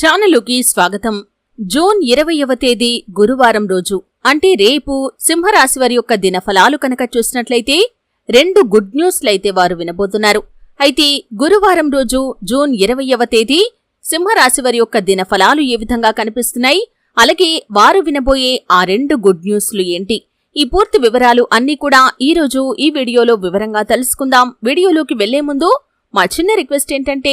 ఛానలుకి స్వాగతం. జూన్ ఇరవయవ తేదీ గురువారం రోజు. అంటే రేపు సింహరాశి వారి యొక్క దినఫలాలు కనుక చూసినట్లయితే రెండు గుడ్ న్యూస్లైతే వారు వినబోతున్నారు. అయితే గురువారం రోజు జూన్ ఇరవయవ తేదీ సింహరాశి వారి యొక్క దినఫలాలు ఏ విధంగా కనిపిస్తున్నాయి? అలాగే వారు వినబోయే ఆ రెండు గుడ్ న్యూస్లు ఏంటి? ఈ పూర్తి వివరాలు అన్నీ కూడా ఈ రోజు ఈ వీడియోలో వివరంగా తెలుసుకుందాం. వీడియోలోకి వెళ్ళే ముందు మా చిన్న రిక్వెస్ట్ ఏంటంటే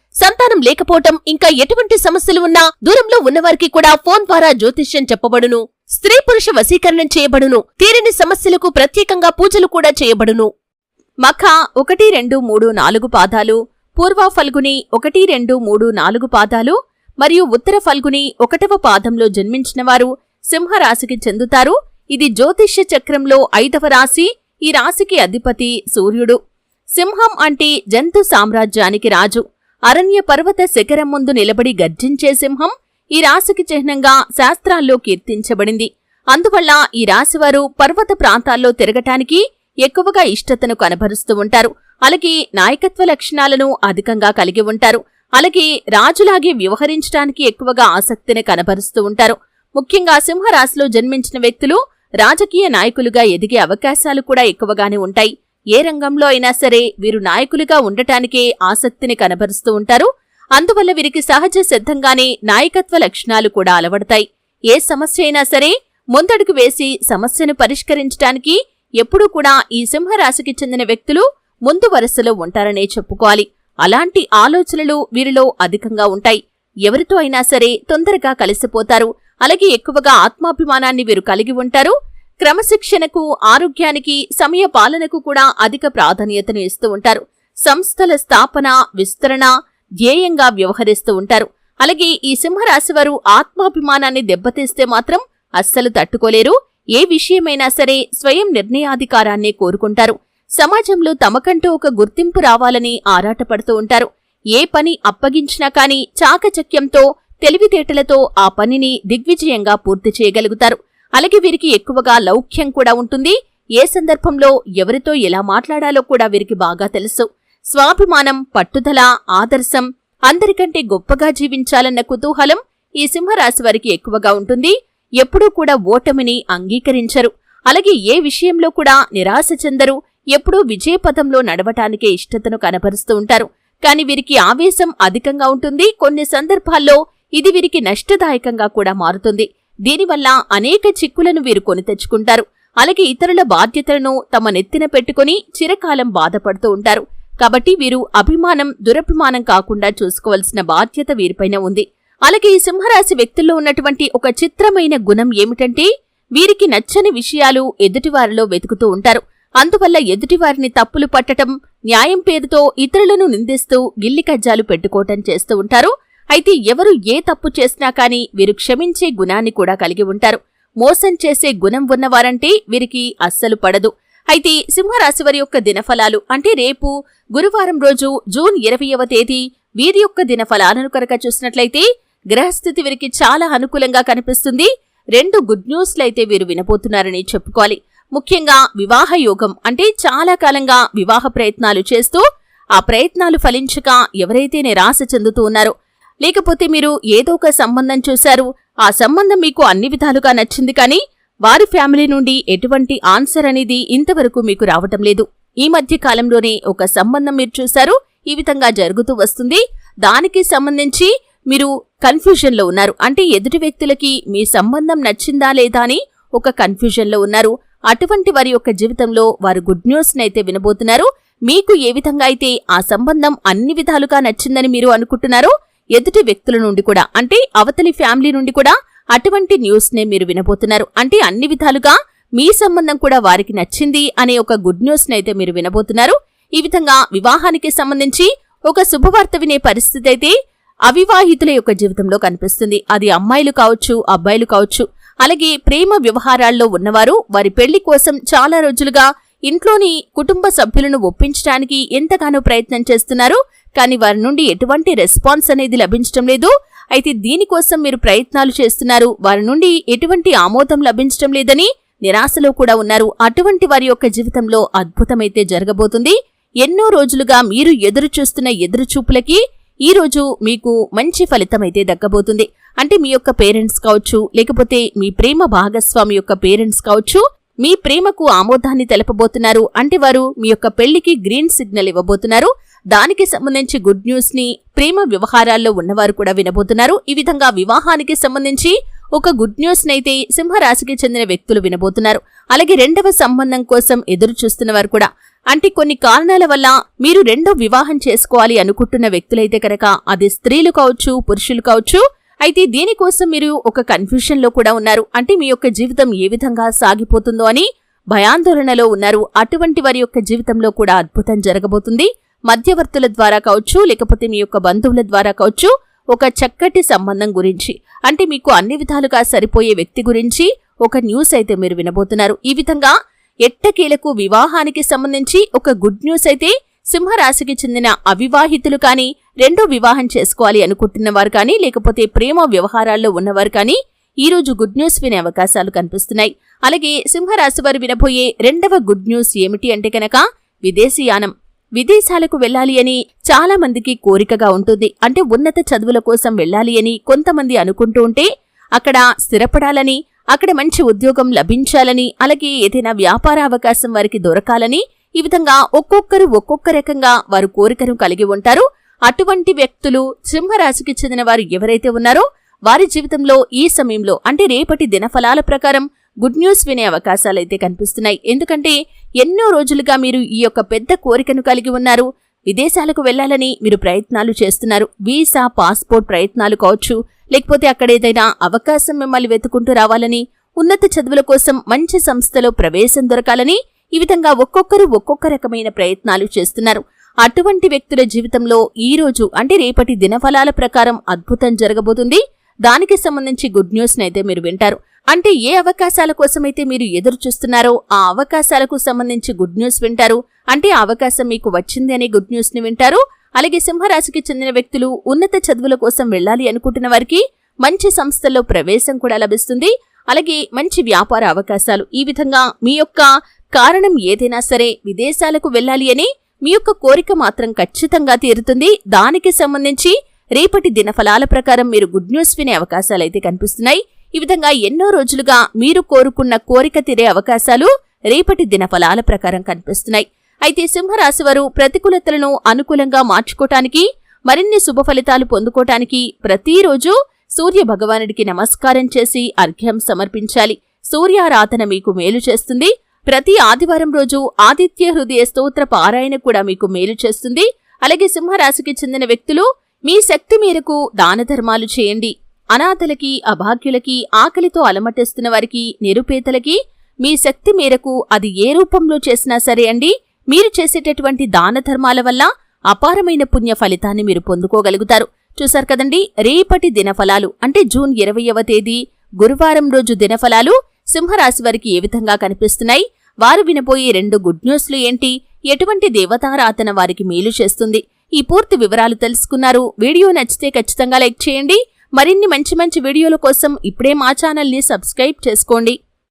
సంతానం లేకపోవటం ఇంకా ఎటువంటి సమస్యలు ఉన్నా దూరంలో ఉన్నవారికి కూడా ఫోన్ ద్వారా జ్యోతిష్యం చెప్పబడును. స్త్రీ పురుష వశీకరణం చేయబడును. తీరని సమస్యలకు ప్రత్యేకంగా పూజలు కూడా చేయబడును. మఖ ఒకటి రెండు మూడు నాలుగు పాదాలు పూర్వ ఫల్గుని ఒకటి రెండు మూడు నాలుగు పాదాలు మరియు ఉత్తర ఫల్గుని ఒకటవ పాదంలో జన్మించినవారు సింహరాశికి చెందుతారు. ఇది జ్యోతిష్య చక్రంలో ఐదవ రాశి ఈ రాశికి అధిపతి సూర్యుడు. సింహం అంటే జంతు సామ్రాజ్యానికి రాజు. అరణ్య పర్వత శిఖరం ముందు నిలబడి గర్జించే సింహం ఈ రాశికి చిహ్నంగా శాస్త్రాల్లో కీర్తించబడింది. అందువల్ల ఈ రాశివారు పర్వత ప్రాంతాల్లో తిరగటానికి ఎక్కువగా ఇష్టతను కనబరుస్తూ ఉంటారు. అలాగే నాయకత్వ లక్షణాలను అధికంగా కలిగి ఉంటారు. అలాగే రాజులాగే వ్యవహరించడానికి ఎక్కువగా ఆసక్తిని కనబరుస్తూ ఉంటారు. ముఖ్యంగా సింహరాశిలో జన్మించిన వ్యక్తులు రాజకీయ నాయకులుగా ఎదిగే అవకాశాలు కూడా ఎక్కువగానే ఉంటాయి. ఏ రంగంలో అయినా సరే వీరు నాయకులుగా ఉండటానికే ఆసక్తిని కనబరుస్తూ ఉంటారు. అందువల్ల వీరికి సహజ సిద్ధంగానే నాయకత్వ లక్షణాలు కూడా అలవడతాయి. ఏ సమస్య అయినా సరే ముందడుగు వేసి సమస్యను పరిష్కరించడానికి ఎప్పుడూ కూడా ఈ సింహరాశికి చెందిన వ్యక్తులు ముందు వరుసలో ఉంటారనే చెప్పుకోవాలి. అలాంటి ఆలోచనలు వీరిలో అధికంగా ఉంటాయి. ఎవరితో అయినా సరే తొందరగా కలిసిపోతారు. అలాగే ఎక్కువగా ఆత్మాభిమానాన్ని వీరు కలిగి ఉంటారు. క్రమశిక్షణకు ఆరోగ్యానికి సమయ పాలనకు కూడా అధిక ప్రాధాన్యతను ఇస్తూ ఉంటారు. సంస్థల స్థాపన విస్తరణ ధ్యేయంగా వ్యవహరిస్తూ ఉంటారు. అలాగే ఈ సింహరాశి వారు ఆత్మాభిమానాన్ని దెబ్బతీస్తే మాత్రం అస్సలు తట్టుకోలేరు. ఏ విషయమైనా సరే స్వయం నిర్ణయాధికారాన్ని కోరుకుంటారు. సమాజంలో తమకంటూ ఒక గుర్తింపు రావాలని ఆరాటపడుతూ ఉంటారు. ఏ పని అప్పగించినా కాని చాకచక్యంతో తెలివితేటలతో ఆ పనిని దిగ్విజయంగా పూర్తి చేయగలుగుతారు. అలాగే వీరికి ఎక్కువగా లౌక్యం కూడా ఉంటుంది. ఏ సందర్భంలో ఎవరితో ఎలా మాట్లాడాలో కూడా వీరికి బాగా తెలుసు. స్వాభిమానం పట్టుదల ఆదర్శం అందరికంటే గొప్పగా జీవించాలన్న కుతూహలం ఈ సింహరాశి వారికి ఎక్కువగా ఉంటుంది. ఎప్పుడూ కూడా ఓటమిని అంగీకరించరు. అలాగే ఏ విషయంలో కూడా నిరాశ చెందరు. ఎప్పుడూ విజయపథంలో నడవటానికే ఇష్టతను కనపరుస్తూ ఉంటారు. కాని వీరికి ఆవేశం అధికంగా ఉంటుంది. కొన్ని సందర్భాల్లో ఇది వీరికి నష్టదాయకంగా కూడా మారుతుంది. దీనివల్ల అనేక చిక్కులను వీరు కొని తెచ్చుకుంటారు. అలాగే ఇతరుల బాధ్యతలను తమ నెత్తిన పెట్టుకుని చిరకాలం బాధపడుతూ ఉంటారు. కాబట్టి వీరు అభిమానం దురభిమానం కాకుండా చూసుకోవలసిన బాధ్యత వీరిపైన ఉంది. అలాగే ఈ సింహరాశి వ్యక్తుల్లో ఉన్నటువంటి ఒక చిత్రమైన గుణం ఏమిటంటే వీరికి నచ్చని విషయాలు ఎదుటివారిలో వెతుకుతూ ఉంటారు. అందువల్ల ఎదుటివారిని తప్పులు పట్టటం న్యాయం పేరుతో ఇతరులను నిందిస్తూ గిల్లి కజ్జాలు పెట్టుకోవటం చేస్తూ ఉంటారు. అయితే ఎవరు ఏ తప్పు చేసినా కాని వీరు క్షమించే గుణాన్ని కూడా కలిగి ఉంటారు. మోసం చేసే గుణం ఉన్నవారంటే వీరికి అస్సలు పడదు. అయితే సింహరాశి వారి యొక్క దినఫలాలు అంటే రేపు గురువారం రోజు జూన్ ఇరవయవ తేదీ వీరి యొక్క దినఫలాలను కనుక చూసినట్లయితే గ్రహస్థితి వీరికి చాలా అనుకూలంగా కనిపిస్తుంది. రెండు గుడ్ న్యూస్లైతే వీరు వినబోతున్నారని చెప్పుకోవాలి. ముఖ్యంగా వివాహ యోగం అంటే చాలా కాలంగా వివాహ ప్రయత్నాలు చేస్తూ ఆ ప్రయత్నాలు ఫలించక ఎవరైతే నిరాశ చెందుతూ ఉన్నారో. లేకపోతే మీరు ఏదో ఒక సంబంధం చూశారు. ఆ సంబంధం మీకు అన్ని విధాలుగా నచ్చింది కానీ వారి ఫ్యామిలీ నుండి ఎటువంటి ఆన్సర్ అనేది ఇంతవరకు మీకు రావటం లేదు. ఈ మధ్య కాలంలోనే ఒక సంబంధం మీరు చూశారు. ఈ విధంగా జరుగుతూ వస్తుంది. దానికి సంబంధించి మీరు కన్ఫ్యూజన్లో ఉన్నారు. అంటే ఎదుటి వ్యక్తులకి మీ సంబంధం నచ్చిందా లేదా అని ఒక కన్ఫ్యూజన్లో ఉన్నారు. అటువంటి వారి యొక్క జీవితంలో వారు గుడ్ న్యూస్ని అయితే వినబోతున్నారు. మీకు ఏ విధంగా అయితే ఆ సంబంధం అన్ని విధాలుగా నచ్చిందని మీరు అనుకుంటున్నారో ఎదుటి వ్యక్తుల నుండి కూడా అంటే అవతలి ఫ్యామిలీ నుండి కూడా అటువంటి న్యూస్ నే మీరు వినబోతున్నారు. అంటే అన్ని విధాలుగా మీ సంబంధం కూడా వారికి నచ్చింది అనే ఒక గుడ్ న్యూస్ నైతే మీరు వినబోతున్నారు. ఈ విధంగా వివాహానికి సంబంధించి ఒక శుభవార్త వినే పరిస్థితి అయితే అవివాహితుల యొక్క జీవితంలో కనిపిస్తుంది. అది అమ్మాయిలు కావచ్చు అబ్బాయిలు కావచ్చు. అలాగే ప్రేమ వ్యవహారాల్లో ఉన్నవారు వారి పెళ్ళి కోసం చాలా రోజులుగా ఇంట్లోని కుటుంబ సభ్యులను ఒప్పించడానికి ఎంతగానో ప్రయత్నం చేస్తున్నారు కానీ వారి నుండి ఎటువంటి రెస్పాన్స్ అనేది లభించడం లేదు. అయితే దీనికోసం మీరు ప్రయత్నాలు చేస్తున్నారు వారి నుండి ఎటువంటి ఆమోదం లభించడం లేదని నిరాశలో కూడా ఉన్నారు. అటువంటి వారి యొక్క జీవితంలో అద్భుతమైతే జరగబోతుంది. ఎన్నో రోజులుగా మీరు ఎదురు చూస్తున్న ఎదురు చూపులకి ఈ రోజు మీకు మంచి ఫలితం అయితే దక్కబోతుంది. అంటే మీ యొక్క పేరెంట్స్ కావచ్చు లేకపోతే మీ ప్రేమ భాగస్వామి యొక్క పేరెంట్స్ కావచ్చు మీ ప్రేమకు ఆమోదాన్ని తెలపబోతున్నారు. అంటే వారు మీ యొక్క పెళ్ళికి గ్రీన్ సిగ్నల్ ఇవ్వబోతున్నారు. దానికి సంబంధించి గుడ్ న్యూస్ని ప్రేమ వ్యవహారాల్లో ఉన్నవారు కూడా వినబోతున్నారు. ఈ విధంగా వివాహానికి సంబంధించి ఒక గుడ్ న్యూస్ నైతే సింహరాశికి చెందిన వ్యక్తులు వినబోతున్నారు. అలాగే రెండవ సంబంధం కోసం ఎదురు చూస్తున్న వారు కూడా. అంటే కొన్ని కారణాల వల్ల మీరు రెండో వివాహం చేసుకోవాలి అనుకుంటున్న వ్యక్తులైతే కనుక అది స్త్రీలు కావచ్చు పురుషులు కావచ్చు అయితే దీనికోసం మీరు ఒక కన్ఫ్యూషన్లో కూడా ఉన్నారు? అంటే మీ యొక్క జీవితం ఏ విధంగా సాగిపోతుందో అని భయాందోళనలో ఉన్నారు. అటువంటి వారి యొక్క జీవితంలో కూడా అద్భుతం జరగబోతుంది. మధ్యవర్తుల ద్వారా కావచ్చు లేకపోతే మీ యొక్క బంధువుల ద్వారా కావచ్చు ఒక చక్కటి సంబంధం గురించి అంటే మీకు అన్ని విధాలుగా సరిపోయే వ్యక్తి గురించి ఒక న్యూస్ అయితే మీరు వినబోతున్నారు. ఈ విధంగా ఎట్టకేలకు వివాహానికి సంబంధించి ఒక గుడ్ న్యూస్ అయితే సింహరాశికి చెందిన అవివాహితులు కానీ రెండో వివాహం చేసుకోవాలి అనుకుంటున్నవారు కానీ లేకపోతే ప్రేమ వ్యవహారాల్లో ఉన్నవారు కానీ ఈ రోజు గుడ్ న్యూస్ వినే అవకాశాలు కనిపిస్తున్నాయి. అలాగే సింహరాశి వారు వినబోయే రెండవ గుడ్ న్యూస్ ఏమిటి అంటే కనుక విదేశీయానం. విదేశాలకు వెళ్ళాలి అని చాలా మందికి కోరికగా ఉంటుంది. అంటే ఉన్నత చదువుల కోసం వెళ్ళాలి అని కొంతమంది అనుకుంటూ ఉంటే అక్కడ స్థిరపడాలని అక్కడ మంచి ఉద్యోగం లభించాలని అలాగే ఏదైనా వ్యాపార అవకాశం వారికి దొరకాలని ఈ విధంగా ఒక్కొక్కరు ఒక్కొక్క రకంగా వారు కోరికను కలిగి ఉంటారు. అటువంటి వ్యక్తులు సింహరాశికి చెందిన వారు ఎవరైతే ఉన్నారో వారి జీవితంలో ఈ సమయంలో అంటే రేపటి దినఫలాల ప్రకారం గుడ్ న్యూస్ వినే అవకాశాలైతే కనిపిస్తున్నాయి. ఎందుకంటే ఎన్నో రోజులుగా మీరు ఈ యొక్క పెద్ద కోరికను కలిగి ఉన్నారు. విదేశాలకు వెళ్ళాలని మీరు ప్రయత్నాలు చేస్తున్నారు. వీసా పాస్పోర్ట్ ప్రయత్నాలు కావచ్చు లేకపోతే అక్కడ ఏదైనా అవకాశం మిమ్మల్ని వెతుకుంటూ రావాలని ఉన్నత చదువుల కోసం మంచి సంస్థలో ప్రవేశం దొరకాలని ఈ విధంగా ఒక్కొక్కరు ఒక్కొక్క రకమైన ప్రయత్నాలు చేస్తున్నారు. అటువంటి వ్యక్తుల జీవితంలో ఈ రోజు అంటే రేపటి దినఫలాల ప్రకారం అద్భుతం జరగబోతుంది. దానికి సంబంధించి గుడ్ న్యూస్ అయితే మీరు వింటారు. అంటే ఏ అవకాశాల కోసమైతే మీరు ఎదురు చూస్తున్నారో ఆ అవకాశాలకు సంబంధించి గుడ్ న్యూస్ వింటారు. అంటే ఆ అవకాశం మీకు వచ్చింది అనే గుడ్ న్యూస్ని వింటారు. అలాగే సింహరాశికి చెందిన వ్యక్తులు ఉన్నత చదువుల కోసం వెళ్ళాలి అనుకుంటున్న వారికి మంచి సంస్థల్లో ప్రవేశం కూడా లభిస్తుంది. అలాగే మంచి వ్యాపార అవకాశాలు ఈ విధంగా మీ యొక్క కారణం ఏదైనా సరే విదేశాలకు వెళ్ళాలి అని మీ యొక్క కోరిక మాత్రం ఖచ్చితంగా తీరుతుంది. దానికి సంబంధించి రేపటి దినఫలాల ప్రకారం మీరు గుడ్ న్యూస్ వినే అవకాశాలైతే కనిపిస్తున్నాయి. ఈ విధంగా ఎన్నో రోజులుగా మీరు కోరుకున్న కోరిక తీరే అవకాశాలు రేపటి దినఫలాల ప్రకారం కనిపిస్తున్నాయి. అయితే సింహరాశి వారు ప్రతికూలతలను అనుకూలంగా మార్చుకోటానికి మరిన్ని శుభ ఫలితాలు పొందుకోటానికి ప్రతిరోజు సూర్య భగవానుడికి నమస్కారం చేసి అర్ఘ్యం సమర్పించాలి. సూర్యారాధన మీకు మేలు చేస్తుంది. ప్రతి ఆదివారం రోజు ఆదిత్య హృదయ స్తోత్ర పారాయణ కూడా మీకు మేలు చేస్తుంది. అలాగే సింహరాశికి చెందిన వ్యక్తులు మీ శక్తి మేరకు దాన ధర్మాలు చేయండి. అనాథలకి అభాగ్యులకి ఆకలితో అలమటిస్తున్న వారికి నిరుపేదలకి మీ శక్తి మేరకు అది ఏ రూపంలో చేసినా సరే అండి. మీరు చేసేటటువంటి దాన ధర్మాల వల్ల అపారమైన పుణ్య ఫలితాన్ని మీరు పొందుకోగలుగుతారు. చూశారు కదండి రేపటి దినఫలాలు అంటే జూన్ ఇరవయవ తేదీ గురువారం రోజు దినఫలాలు సింహరాశి వారికి ఏ విధంగా కనిపిస్తున్నాయి? వారు వినబోయే రెండు గుడ్ న్యూస్లు ఏంటి? ఎటువంటి దేవతారాధన వారికి మేలు చేస్తుంది? ఈ పూర్తి వివరాలు తెలుసుకున్నారు. వీడియో నచ్చితే ఖచ్చితంగా లైక్ చేయండి. మరిన్ని మంచి మంచి వీడియోల కోసం ఇప్పుడే మా ఛానల్ని సబ్స్క్రైబ్ చేసుకోండి.